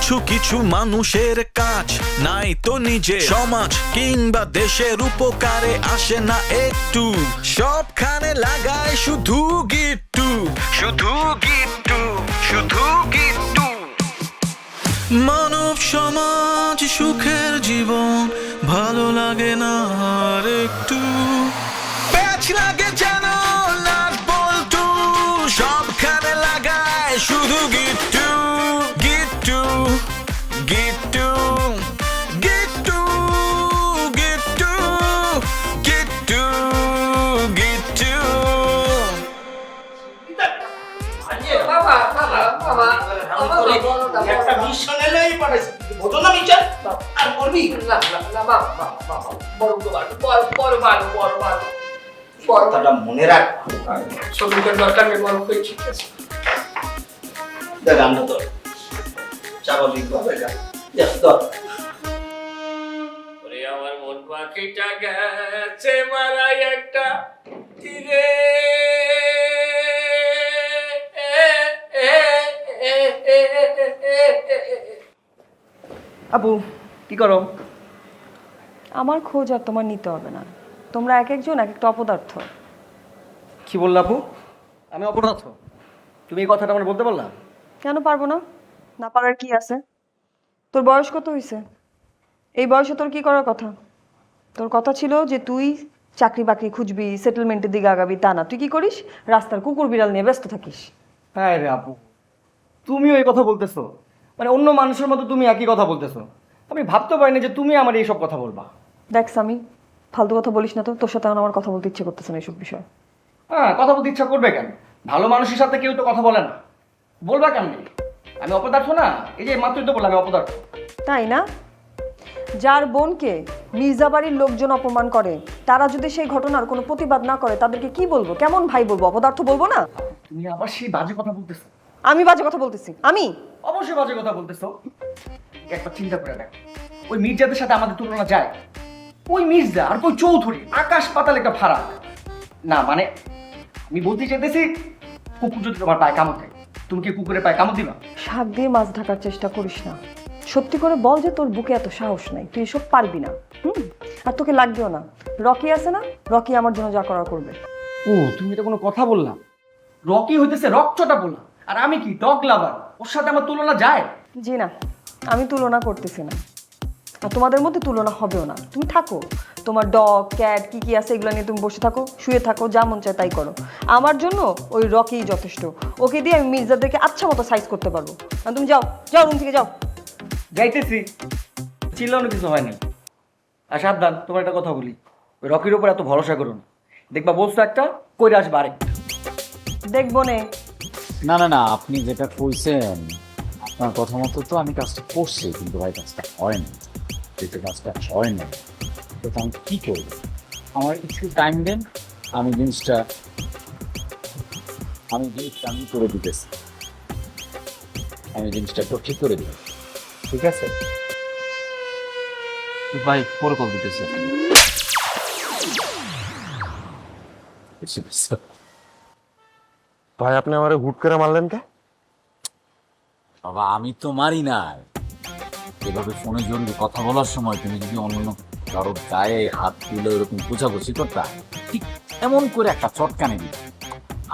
কিছু কিছু মানুষের কাজ নাই তো নিজে সমাজ কিংবা দেশের উপকারে আসে না একটু। সবখানে লাগায় শুধু গিট্টু। শুধু গিট্টু শুধু গিট্টু। মানব সমাজ সুখের জীবন ভালো লাগে না আর একটু। প্যাচ লাগে যেন করবি না না না বাবা বাবা বড় বাবা বড় বড় বাবা বড় বাবা। বড় কথাটা মনে রাখ। ছবিটার দরকার নেই বড় করে ঠিক আছে। দেখ আমরা তো স্বাভাবিক ভাবে যা। Yes, ধর। ওরে আমার মন পাখিটা গেছে মারাই একটা তীরে। আপু কি করো? আমার খোঁজ আর তোমার নিতে হবে না। তোমরা এক একজন এক একটা অপদার্থ। কি বললা আপু? আমি অপদার্থ। তুমি এই কথাটা আমার বলতে পারলা? কেন পারব না? না পারার কি আছে? তোর বয়স কত হয়েছে এই বয়সে তোর কি করার কথা? তোর কথা ছিল যে তুই চাকরি বাকরি খুঁজবি সেটেলমেন্টের দিকে আগাবি তা না। তুই কি করিস? রাস্তার কুকুর বিড়াল নিয়ে ব্যস্ত থাকিস। হ্যাঁ রে আপু। তুমিও এই কথা বলতেছো। মানে অন্য মানুষের মতো তুমি একই কথা বলতেছো। আমি ভাবতে পারি না যে তুমি আমার এইসব কথা বলবা। দেখ আমি ফালতু কথা বলিস না তো তোর সাথে আমার কথা বলতে ইচ্ছে করতেছে না এইসব বিষয়ে। হ্যাঁ কথা বলতে ইচ্ছা করবে কেন? ভালো মানুষের সাথে কেউ তো কথা বলে না। বলবা কেমনি? আমি অপদার্থ না? এই যে মাত্রই তো বললাম আমি অপদার্থ। তাই না? যার বোনকে মির্জাবাড়ির লোকজন অপমান করে তারা যদি সেই ঘটনার কোনো প্রতিবাদ না করে তাদেরকে কি বলব? কেমন ভাই বলব? অপদার্থ বলব না? তুমি আবার সেই বাজে কথা বলতেছো। আমি বাজে কথা বলতেছি। আমি? অবশ্যই বাজে কথা বলতেছো। একবার চিন্তা করে দেখ। ওই মির্জাদের সাথে আমাদের তুলনা যায়। ওই মির্জা আর ওই চৌধুরী আকাশ পাতাল একটা ফারাক। না মানে আমি বলতে চাইতেছি কুকুর যদি তোমার পায়ে কামড় দেয় তুমি কি কুকুরের পায়ে কামড় দিবা? শাক দিয়ে মাছ ঢাকার চেষ্টা করিস না। সত্যি করে বল যে তোর বুকে এত সাহস নাই। তুই এসব পারবি না হুম? আর তোকে লাগবেও না। রকি আছে না? রকি আমার জন্য যা করার করবে। ও তুমি এটা কোনো কথা বললাম রকি হইতেছে রক্তটা বললাম আর আমি কি ডগ লাভার ওর সাথে আমার তুলনা যায়? জি না। আমি তুলনা করতেছি না। আর তোমাদের মধ্যে তুলনা হবেও না। তুমি থাকো। তোমার ডগ ক্যাট কি কি আছে এগুলো নিয়ে তুমি বসে থাকো শুয়ে থাকো যা মন চায় তাই করো। আমার জন্য ওই রকিই যথেষ্ট। ওকে দিয়ে আমি মির্জাদেরকে আচ্ছা মতো সাইজ করতে পারব। আর তুমি যাও যাও রুম থেকে যাও। যাইতেছি। চিল্লানো কিছু হয় হয়নি। আর সাবধান তোমার একটা কথা বলি। ওই রকির ওপর এত ভরসা করো না। দেখবা বলছো একটা কইরে আসবে আরেকটা। দেখব নে। না না না আপনি যেটা কইছেন কথা তো আমি কাজটা করছি কিন্তু ভাই কাজটা হয়নি যেটা কাজটা হয়নি তো আমি কি করব? আমার একটু টাইম দেন আমি জিনিসটা আমি জিনিসটা আমি করে দিতেছি। আমি জিনিসটা একটু ঠিক করে দিব ঠিক আছে? ভাই পরে কল দিতেছি ভাই আপনি আমারে হুট করে মারলেন কে? বাবা আমি তো মারি নাই। এভাবে ফোনে জরুরি কথা বলার সময় তুমি যদি অন্য কারোর গায়ে হাত তুলে ওরকম পোছাপুছি করতা ঠিক এমন করে একটা চটকানি দিত।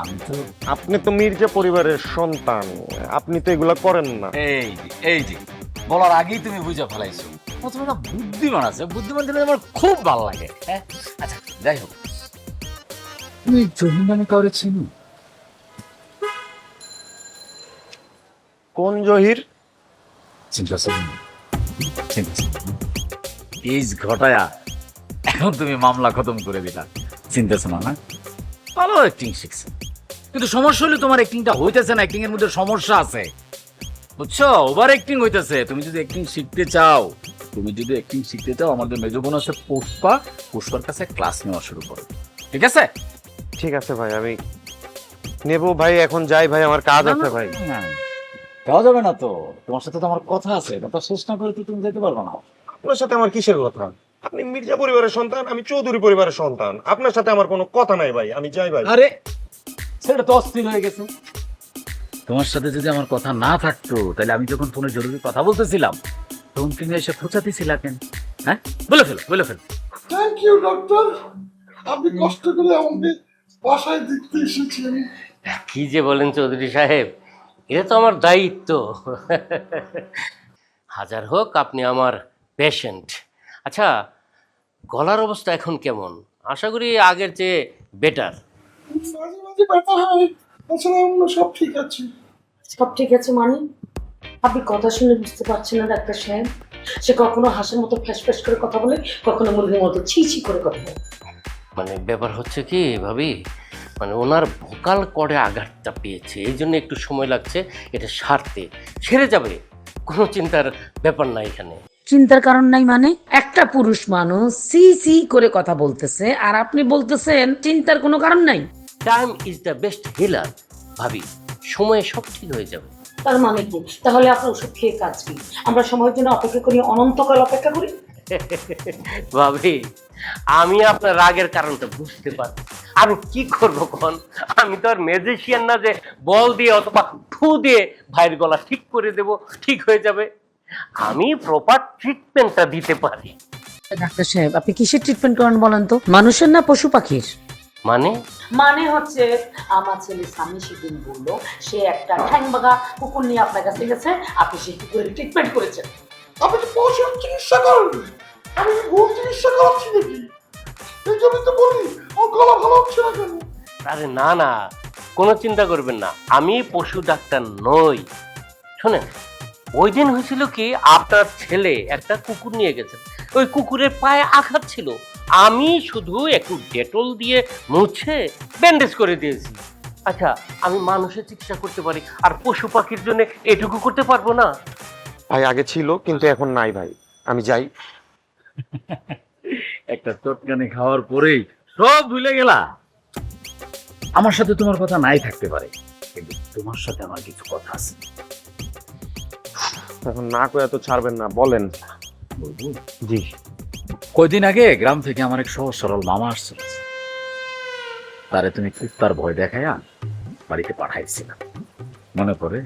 আমি তো আপনি তো মির্জা পরিবারের সন্তান আপনি তো এগুলা করেন না। এই যে এই যে বলার আগেই তুমি বুঝে ফেলাইছো। তোমার না বুদ্ধিমান আছে বুদ্ধিমান দিলে আমার খুব ভালো লাগে। হ্যাঁ? আচ্ছা যাই হোক। তুমি জহির নামে কাউরে চিনো? কোন জহির? এইজ ঘটায়া। এখন তুমি মামলা খতম করে দিলা। চিন্তা শোনা না? ভালো অ্যাক্টিং শিখছে। কিন্তু সমস্যা হলে তোমার অ্যাক্টিংটা হইতেছে না অ্যাক্টিং এর মধ্যে সমস্যা আছে। বুঝছ? ওভার অ্যাক্টিং হইতেছে। তুমি যদি অ্যাক্টিং শিখতে চাও তুমি যদি অ্যাক্টিং শিখতে চাও আমাদের মেজো বোন আছে পুষ্পা। পুষ্পার কাছে ক্লাস নেওয়া শুরু করো। ঠিক আছে? ঠিক আছে ভাই আমি নেব ভাই এখন যাই ভাই আমার কাজ আছে ভাই। না, যাওয়া যাবে না তো। তোমার সাথে তো আমার কথা আছে কথা শেষ না করে তো তুমি যেতে পারবে না। আপনার সাথে আমার কিসের কথা? আপনি মির্জা পরিবারের সন্তান আমি চৌধুরী পরিবারের সন্তান। আপনার সাথে আমার কোনো কথা নাই ভাই আমি যাই ভাই। আরে ছেলেটা তো অস্থির হয়ে গেছে। তোমার সাথে যদি আমার কথা না থাকতো তাহলে আমি যখন ফোনে জরুরি কথা বলতেছিলাম তখন তুমি এসে খোঁচাতেছিলা কেন? হ্যাঁ? বলে ফেলো বলে ফেলো। থ্যাংক ইউ ডক্টর আপনি কষ্ট করে আমাকে বাসায় দেখতে এসেছেন। কি যে বলেন চৌধুরী সাহেব? এটা তো আমার দায়িত্ব। হাজার হোক আপনি আমার পেশেন্ট আচ্ছা গলার অবস্থা এখন কেমন? আশা করি আগের চেয়ে বেটার মাঝে মাঝে ব্যথা হয় তাছাড়া অন্য সব ঠিক আছে। সব ঠিক আছে মানে? আপনি কথা শুনে বুঝতে পারছেন না ডাক্তার সাহেব। সে কখনো হাসির মতো ফ্যাস ফ্যাস করে কথা বলে কখনো মুরগির মতো ছি ছি করে কথা বলে। মানে ব্যাপার হচ্ছে কি ভাবি? মানে ওনার ভোকাল করে আঘাতটা পেয়েছে এই জন্য একটু সময় লাগছে এটা সারতে। সেরে যাবে কোনো চিন্তার ব্যাপার না এখানে। চিন্তার কারণ নাই মানে? একটা পুরুষ মানুষ সি সি করে কথা বলতেছে আর আপনি বলতেছেন চিন্তার কোনো কারণ নাই। Time is the best healer ভাবি। সময়ে সব ঠিক হয়ে যাবে। তার মানে কি? তাহলে আপনার ওষুধ খেয়ে কাজ কি আমরা সময়ের জন্য অপেক্ষা করি অনন্তকাল অপেক্ষা করি। ভাবি আমি আপনার রাগের কারণটা বুঝতে পারি আমি কি করব কোন? আমি তো আর ম্যাজিশিয়ান না যে বল দিয়ে অথবা ফু দিয়ে ভাইয়ের গলা ঠিক করে দেব ঠিক হয়ে যাবে। আমি প্রপার ট্রিটমেন্টটা দিতে পারি। ডাক্তার সাহেব আপনি কিসের ট্রিটমেন্ট করেন বলেন তো? মানুষের না পশু পাখির? মানে? মানে হচ্ছে আমার ছেলে স্বামী সেদিন বলল সে একটা ঠ্যাং বাগা কুকুর নিয়ে আপনার কাছে গেছে আপনি সেই কুকুরের ট্রিটমেন্ট করেছেন। আপনি তো পশুর চিকিৎসা করেন আমি ভুল চিকিৎসা করাচ্ছি নাকি? এই জন্যই তো বলি, আমার গলা ভালো হচ্ছে না কেন? আরে না না। কোনো চিন্তা করবেন না। আমি পশু ডাক্তার নই। শোনেন, ওই দিন হয়েছিল কি, আপনার ছেলে একটা কুকুর নিয়ে গেছেন ওই কুকুরের পায়ে আঘাত ছিল। আমি শুধু একটু ডেটল দিয়ে মুছে ব্যান্ডেজ করে দিয়েছি। আচ্ছা আমি মানুষের চিকিৎসা করতে পারি, আর পশু পাখির জন্য এটুকু করতে পারব না? ভাই আগে ছিল কিন্তু এখন নাই ভাই। আমি যাই। একটা চটকানি খাওয়ার পরেই সব ভুলে গেলা। আমার সাথে তোমার কথা নাই থাকতে পারে কিন্তু তোমার সাথে আমার কিছু কথা আছে। এখন না করে তো ছাড়বেন না বলেন। জি। কয়দিন আগে গ্রাম থেকে আমার এক সহজ সরল মামা আসছিল। তারে তুমি কুত্তার ভয় দেখায়া বাড়িতে পাঠাইছিলাম। মনে পড়ে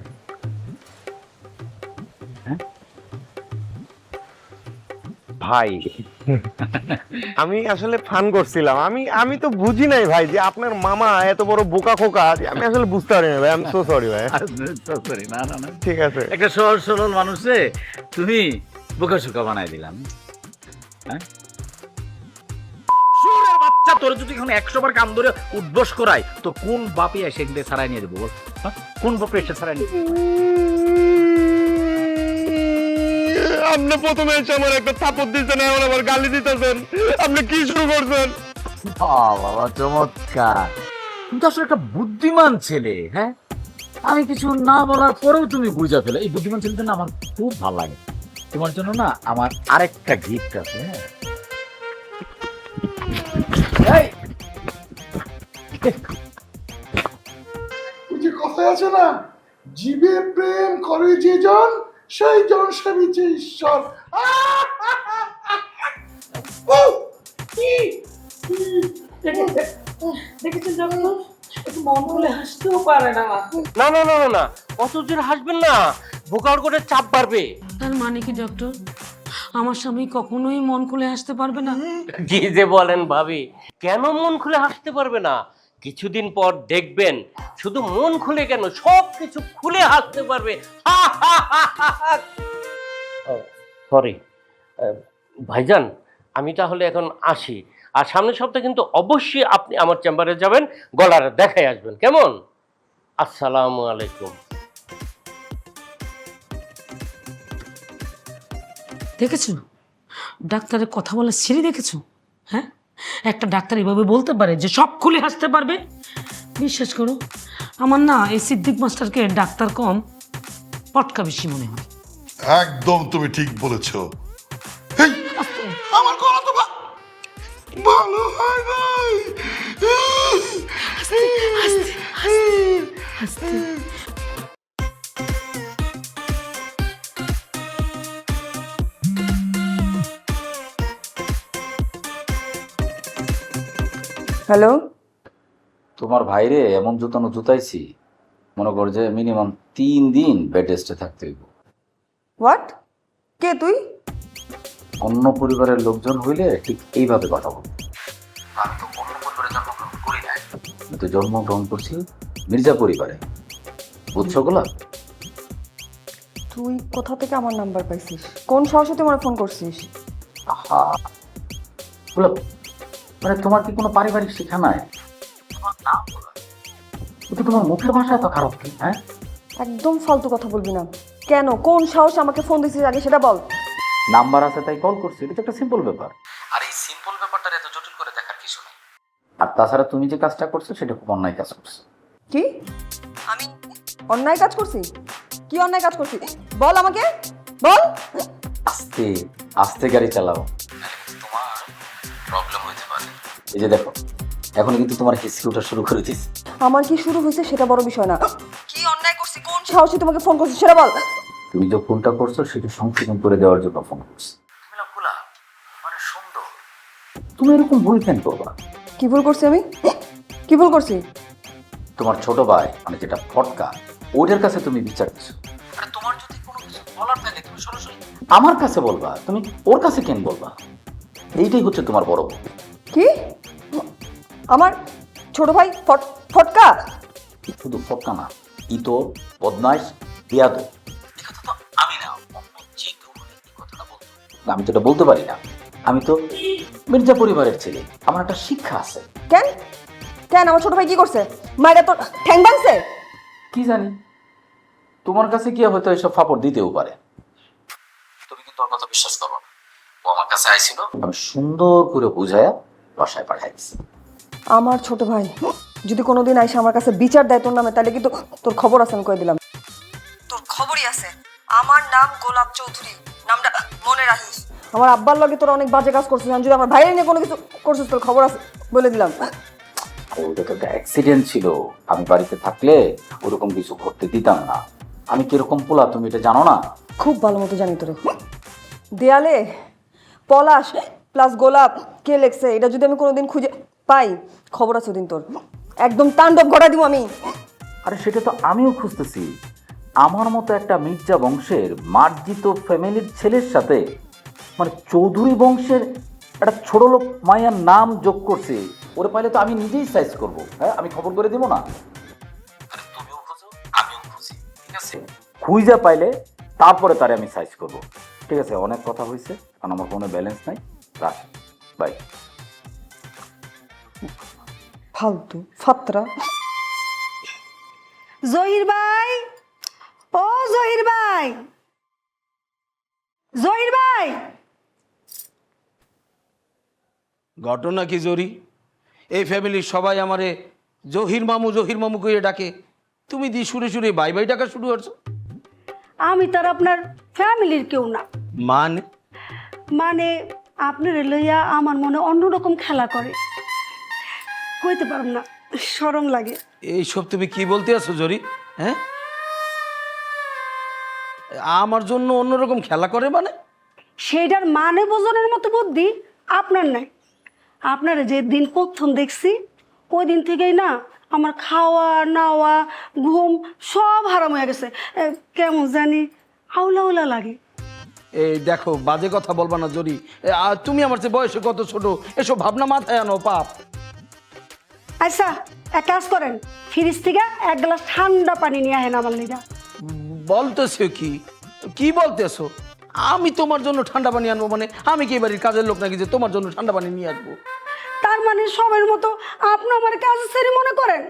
ভাই। আমি আসলে ফান করছিলাম। আমি আমি তো বুঝি নাই ভাই যে আপনার মামা এত বড় বোকা খোকা আমি আসলে বুঝতে পারি না ভাই। আমি সো সরি ভাই। Sorry, না না না। ঠিক আছে। একটা সহজ সরল মানুষে তুমি বোকা সুকা বানাই দিলাম। হ্যাঁ? শুয়োরের বাচ্চা তোর যদি এখন একশো বার কাম ধরে উদ্বোস করায় তো কোন বাপে এসে ছাড়াই নিয়ে দেবো হ্যাঁ? কোন বাপে এসে ছাড়াই নিয়ে? আপনি প্রথমে এসে আমার একটা থাপড় দিচ্ছেন এখন আবার গালি দিতেছেন। আপনি কি শুরু করছেন? বাবা চমৎকার। তুমি তো আসলে একটা বুদ্ধিমান ছেলে হ্যাঁ? আমি কিছু না বলার পরেও তুমি বুঝা ফেলে। এই বুদ্ধিমান ছেলেটা না আমার খুব ভালো লাগে। তোমার জন্য না আমার আরেকটা গিফট আছে হ্যাঁ? এই, ওই যে কথায় আছে না জীবে প্রেম করে যে জন সেই জন সেবিছে ঈশ্বর। ও, কি? কি? দেখেছেন? যখন? একটু মন খুলে হাসতেও পারে না। না না না না না। অত জোরে হাসবেন না। বোকার করে চাপ বাড়বে। তার মানে কি ডক্টর আমার স্বামী কখনোই মন খুলে হাসতে পারবে না। কি যে বলেন ভাবি। কেন মন খুলে হাসতে পারবে না? কিছুদিন পর দেখবেন শুধু মন খুলে কেন সব কিছু খুলে হাসতে পারবে। সরি ভাইজান, আমি তাহলে এখন আসি। আর সামনের সপ্তাহে কিন্তু অবশ্যই আপনি আমার চেম্বারে যাবেন, গলার দেখাই আসবেন। কেমন? আসসালামু আলাইকুম। দেখেছ? ডাক্তারের কথা বলা সিঁড়ি দেখেছ? হ্যাঁ? একটা ডাক্তার এভাবে বলতে পারে যে সব খুলে হাসতে পারবে? বিশ্বাস করো আমার না এই সিদ্দিক মাস্টারকে ডাক্তার কম পটকা বেশি মনে হয়। একদম তুমি ঠিক বলেছ। এই, আমার গলা তো ভালো হয় নাই। হ্যালো? তোমার ভাইরে এমন জুতানো জুতাইছি মনে কর যে মিনিমাম তিন দিন বেড রেস্টে থাকতে হইব। হোয়াট কে তুই? অন্য পরিবারের লোকজন হইলে ঠিক এইভাবে কথা বলব আমি তো অন্য পরিবারে জন্মগ্রহণ করি নাই। আমি তো জন্মগ্রহণ করছি মির্জা পরিবারে। বুঝছ গোলা তুই কোথা থেকে আমার নাম্বার পাইছিস? কোন সাহসে তুই আমার ফোন করছিস? আহা! গোলাপ মানে তোমার কি কোনো পারিবারিক শিক্ষা নাই? তোমার নাম কিন্তু তোমার মুখের ভাষা এত খারাপ কি হ্যাঁ? একদম ফালতু কথা বলবি না। কেন? কোন সাহসে আমাকে ফোন দিছিস আগে সেটা বল। নাম্বার আছে তাই কল করছি এটা তো একটা সিম্পল ব্যাপার। আর এই সিম্পল ব্যাপারটা এত জটিল করে দেখার কিছু নেই। আর তাছাড়া তুমি যে কাজটা করছ সেটা খুব অন্যায় কাজ করছ। কি? আমি অন্যায় কাজ করছি? কি অন্যায় কাজ করছি? বল আমাকে। বল। আস্তে আস্তে গাড়ি চালাও। তোমার প্রবলেম এই যে দেখো এখন কিন্তু তোমার হিস্ট্রি ওঠা শুরু করে দিস আমার কি শুরু হয়েছে সেটা বড় বিষয় না। কি অন্যায় করছি কোন সাহসে তোমাকে ফোন করছি সেটা বল। তুমি যে ফোনটা করছ সেটা সংশোধন করে দেওয়ার জন্য ফোন করছি। মানে সুন্দর। তুমি এরকম ভুল কেন করবা? কি ভুল করছি আমি? কি ভুল করছি? তোমার ছোট ভাই মানে যেটা ফটকা ওদের কাছে তুমি বিচার দিছো। আরে তোমার যদি কোনো কিছু বলার থাকে তুমি সরাসরি আমার কাছে বলবা তুমি ওর কাছে কেন বলবা? এইটাই হচ্ছে তোমার বড়। কি? আমার ছোট ভাই ফটকা? শুধু ফটকা না ইতর বদমাইশ বিয়াদ আমি না আমি তো এটা বলতে পারি না। আমি তো মির্জা পরিবারের ছেলে আমার একটা শিক্ষা আছে। কেন? কেন? আমার ছোট ভাই কি করছে? মায়েরা তো ঠ্যাং ভাঙছে কি জানি তোমার কাছে কি হয়তো এসব ফাপড় দিতেও পারে। তুমি কিন্তু ওর কথা বিশ্বাস করো না। ও আমার কাছে আইছিল। আমি সুন্দর করে বুঝায়া বাসায় পাঠাই দিছি আমার ছোট ভাই যদি কোনোদিন আইসে আমার কাছে বিচার দেয় তোর নামে তাহলে কিন্তু তোর খবর আছে আমি কয়ে দিলাম। তোর খবরই আছে। আমার নাম গোলাপ চৌধুরী নামটা মনে রাখিস। আমার আব্বার লগে তোর অনেক বাজে কাজ করছিস আমি যদি আমার ভাইয়ের নিয়ে কোনো কিছু করছিস তোর খবর আছে বলে দিলাম। ওটা তো একটা অ্যাক্সিডেন্ট ছিল। আমি বাড়িতে থাকলে ওরকম কিছু ঘটতে দিতাম না। আমি কীরকম পোলা তুমি এটা জানো না? খুব ভালো মতো জানি তোরে। দেয়ালে পলাশ প্লাস গোলাপ কে লেখছে? এটা যদি আমি কোনোদিন খুঁজে পাই খবর আছে ওদিন তোর। একদম তাণ্ডব ঘটা দিব আমি। আরে সেটা তো আমিও খুঁজতেছি। আমার মতো একটা মির্জা বংশের মার্জিত ফ্যামিলির ছেলের সাথে মানে চৌধুরী বংশের একটা ছোট লোক মায়ের নাম যোগ করছে ওরে পাইলে তো আমি নিজেই সাইজ করব। হ্যাঁ আমি খবর করে দিব না? আরে তুমিও খুঁজো আমিও খুঁজি ঠিক আছে? খুঁজা পাইলে তারপরে তারে আমি সাইজ করব। ঠিক আছে অনেক কথা হয়েছে কারণ আমার ফোনে ব্যালেন্স নাই। রাখ বাই ফালতু ফাত্রা। জহির ভাই ও জহির ভাই। জহির ভাই। ঘটনা কি জরি? এই ফ্যামিলির সবাই আমারে জহির মামু জহির মামু কইয়ে ডাকে। তুমি দি সুরে সুরে বাই বাই ডাকা শুরু করছ। আমি তার আপনার ফ্যামিলির কেউ না। মানে? মানে আপনার লইয়া আমার মনে অন্যরকম খেলা করে। কইতে পারব না। সরম লাগে। এইসব তুমি কি বলতে আছো জরি? হ্যাঁ? আমার জন্য অন্যরকম খেলা করে মানে? সেইটার মানে বোঝানোর মতো বুদ্ধি আপনার নাই। আপনারা যে দিন প্রথম দেখছি ওই দিন থেকেই না আমার খাওয়া নাওয়া ঘুম সব হারাম হয়ে গেছে। এ, কেমন জানি আউলা আউলা লাগে। এই দেখো বাজে কথা বলবা না জরি। এ, আর তুমি আমার চেয়ে বয়সে কত ছোট? এসব ভাবনা মাথায় আনো পাপ। আচ্ছা এক কাজ করেন ফ্রিজ থেকে এক গ্লাস ঠান্ডা পানি নিয়ে আহেন আমার লিগা বলতেছো কি? কি বলতেছো? আমি তোমার জন্য ঠান্ডা পানি আনব মানে আমি কি বাড়ির কাজের লোক নাকি যে তোমার জন্য ঠান্ডা পানি নিয়ে আসব? তার মানে সবের মতো আপনি আমার কাজ সেরি মনে করেন?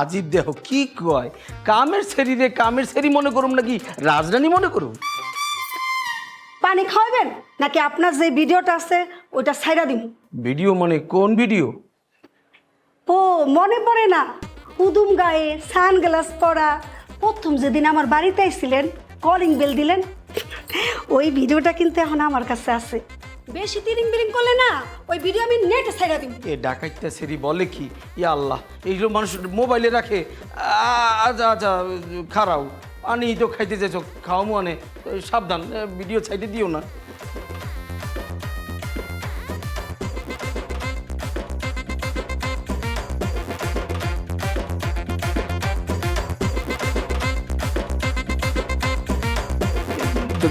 আজিব দেহ কি কয়? কামের শরীরে কামের সেরি মনে করুম নাকি রাজরানী মনে করুম? পানি খাওয়াবেন? নাকি আপনার যে ভিডিওটা আছে ওইটা ছাইরা দিন ভিডিও মানে কোন ভিডিও? ও, মনে পড়ে না। উদুম গায়ে সান গ্লাস পরা। প্রথম যেদিন আমার বাড়িতে এসেছিলেন কলিং বেল দিলেন, ওই ভিডিওটা কিন্তু এখন আমার কাছে আছে। বেশি তিরিং বিরিং করলে না, ওই ভিডিও আমি নেটে ছাইরা দিব। এ ডাকাইতে সেরি বলে কি? ইয়া আল্লাহ এইগুলো মানুষ মোবাইলে রাখে আচ্ছা আচ্ছা খারাও। আনি তো খাইতে চাইছো খাও মানে সাবধান ভিডিও সাইডে দিও না।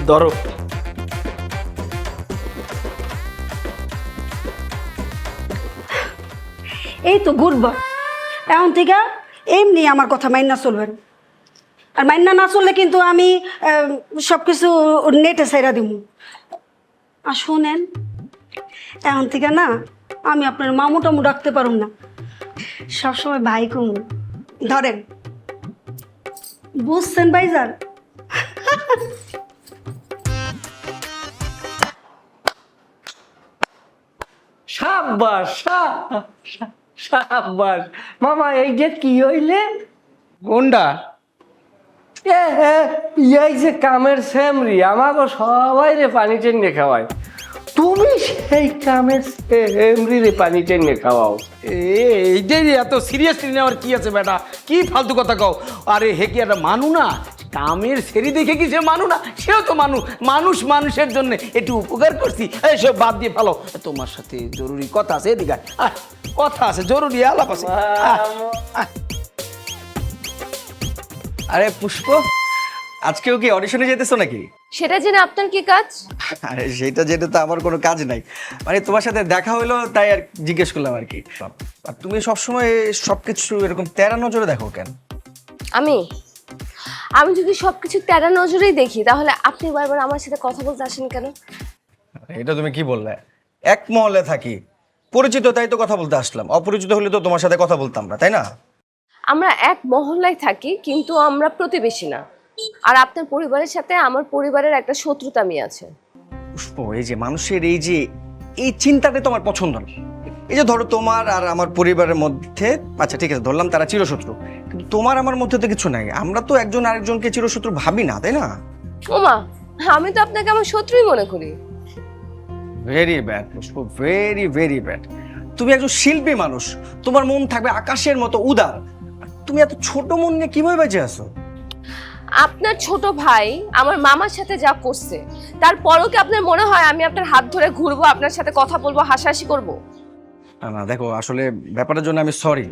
ধরো। এই তো বয়। এখন থেকে এমনি আমার কথা মাইনা চলবেন আর মাইনা না চললে কিন্তু আমি সব কিছু নেটে সাইরা দিব। আর শোনেন, এখন থেকে না আমি আপনার মামু টামু ডাকতে পারুম না। সবসময় ভাই কুমু। ধরেন, বুঝছেন ভাইজান? সাব্বাস সাব্বাস। মামা এই যে কি হইলে? এ, এই যে কামের স্যামরি আমাকে সবাই রে পানি টেনে খাওয়ায়। তুমি সেই কামের স্যামরি রে পানি টেনে খাওয়াও। এইটাই এত সিরিয়াসলি নেওয়ার কি আছে বেটা? কি ফালতু কথা কও? আরে হে কি একটা মানু না? কামের সেরি দেখে কি সে মানু না সেও তো মানুষ মানুষ মানুষের জন্য একটু উপকার করছি। সব বাদ দিয়ে ভালো তোমার সাথে জরুরি কথা আছে এদিকে কথা আছে জরুরি আলাপ আছে। আরে পুষ্প আজকেও কি অডিশনে যেতেছো নাকি? সেটা জেনে আপনার কি কাজ? আরে সেটা যেটা তো আমার কোনো কাজ নাই। মানে তোমার সাথে দেখা হলো তাই আর জিজ্ঞেস করলাম আর কি। আর তুমি সবসময় সব কিছু এরকম তেরা নজরে দেখো কেন? আমি? আমি যদি সবকিছু তেরা নজরেই দেখি তাহলে আপনি বারবার আমার সাথে কথা বলতে আসেন কেন? এটা তুমি কি বললে? এক মহলে থাকি। পরিচিত তাই তো কথা বলতে আসলাম। অপরিচিত হলে তো তোমার সাথে কথা বলতাম না তাই না? আমরা এক মহল্লায় থাকি কিন্তু আমরা প্রতিবেশী না। আর আপনার পরিবারের সাথে আমার পরিবারের একটা শত্রুতামি আছে। পুষ্প এই যে মানুষের এই যে এই চিন্তাটা তোমার পছন্দ না। এই যে ধরো তোমার আর আমার পরিবারের মধ্যে আচ্ছা ঠিক আছে ধরলাম তারা চিরশত্রু। কিন্তু তোমার আমার মধ্যে তো কিছু নাই। আমরা তো একজন আরেকজনকে চিরশত্রু ভাবি না তাই না? ওমা আমি তো আপনাকে আমার শত্রুই মনে করি। Very bad Pushpa very very bad তুমি একজন শিল্পী মানুষ তোমার মন থাকবে আকাশের মতো উদার। তুমি এত ছোট মন নিয়ে কীভাবে বেঁচে আছো? আপনার ছোট ভাই আমার মামার সাথে যা করছে তারপরও কি আপনার মনে হয় আমি আপনার হাত ধরে ঘুরবো আপনার সাথে কথা বলব হাসাহাসি করব? না না দেখো আসলে ব্যাপারটার জন্য আমি সরি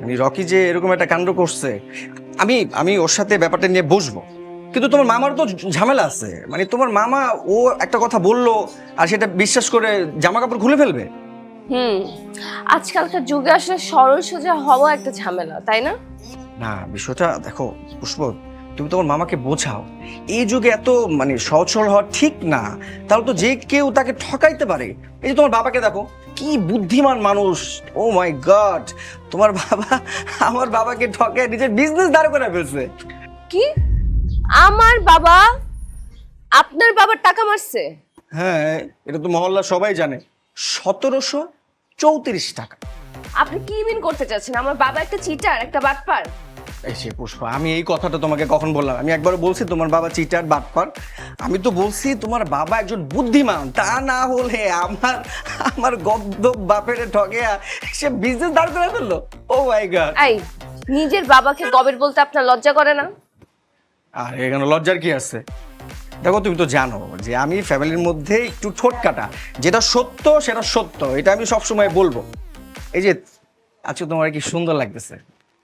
মানে রকি যে এরকম একটা কাণ্ড করছে আমি আমি ওর সাথে ব্যাপারটা নিয়ে বসবো কিন্তু তোমার মামার তো ঝামেলা আছে। মানে তোমার মামা ও একটা কথা বলল আর সেটা বিশ্বাস করে জামা কাপড় খুলে ফেলবে? হুম আজকালকার যুগে আসলে সরল সোজা হওয়া একটা ঝামেলা তাই না? না বিষয়টা দেখো পুষ্প তুমি তোমার মামাকে বোঝাও। এই যুগে এত মানে সহজ সরল হওয়া ঠিক না। তাহলে তো যে কেউ তাকে ঠকাইতে পারে। এই যে তোমার বাবাকে দেখো কি বুদ্ধিমান মানুষ। ও মাই গড তোমার বাবা আমার বাবাকে ঠকায় নিজের বিজনেস দাঁড় করে ফেলছে। কি? আমার বাবা আপনার বাবার টাকা মারছে? হ্যাঁ এটা তো মহল্লা সবাই জানে। সতেরোশো চৌত্রিশ টাকা। আপনি কি মিন করতে চাচ্ছেন? আমার বাবা একটা চিটার একটা বাটপার? এই সে পুষ্পা আমি এই কথাটা তোমাকে কখন বললাম? আমি একবার বলছি তোমার বাবা চিটার বাটপার। আমি তো বলছি তোমার বাবা একজন বুদ্ধিমান। তা না হলে আমার আমার গদ্দ বাপের ঠগে সে বিজনেস দাঁড় করে ফেলল। ও মাই গড এই নিজের বাবাকে গবের বলতে আপনার লজ্জা করে না? আর এখানে লজ্জার কি আছে? দেখো তুমি তো জানো যে আমি ফ্যামিলির মধ্যে একটু ঠোঁট কাটা যেটা সত্য সেটা সত্য। এটা আমি সবসময় বলব। এই যে আজকে তোমার কি সুন্দর লাগতেছে।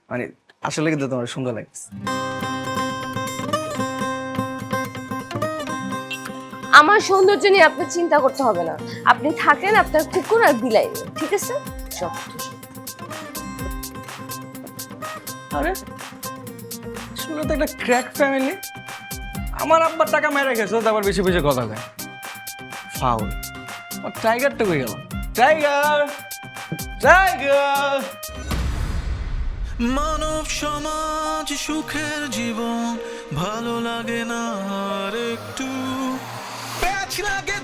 মানে আসলে কিন্তু তোমার সুন্দর লাগতেছে। আমার সৌন্দর্য নিয়ে আপনার চিন্তা করতে হবে না। আপনি থাকেন আপনার কুকুর আর বিলাই নিয়ে, ঠিক আছে? সব আরে শুনে তো একটা ক্র্যাক ফ্যামিলি আমার আব্বার টাকা মেরে গেছে তারপর বেশি বেশি কথা কয়। ফাউল। আর টাইগারটা কই গেল? টাইগার টাইগার মানব সমাজ সুখের জীবন ভালো লাগে না আর একটু। লাগে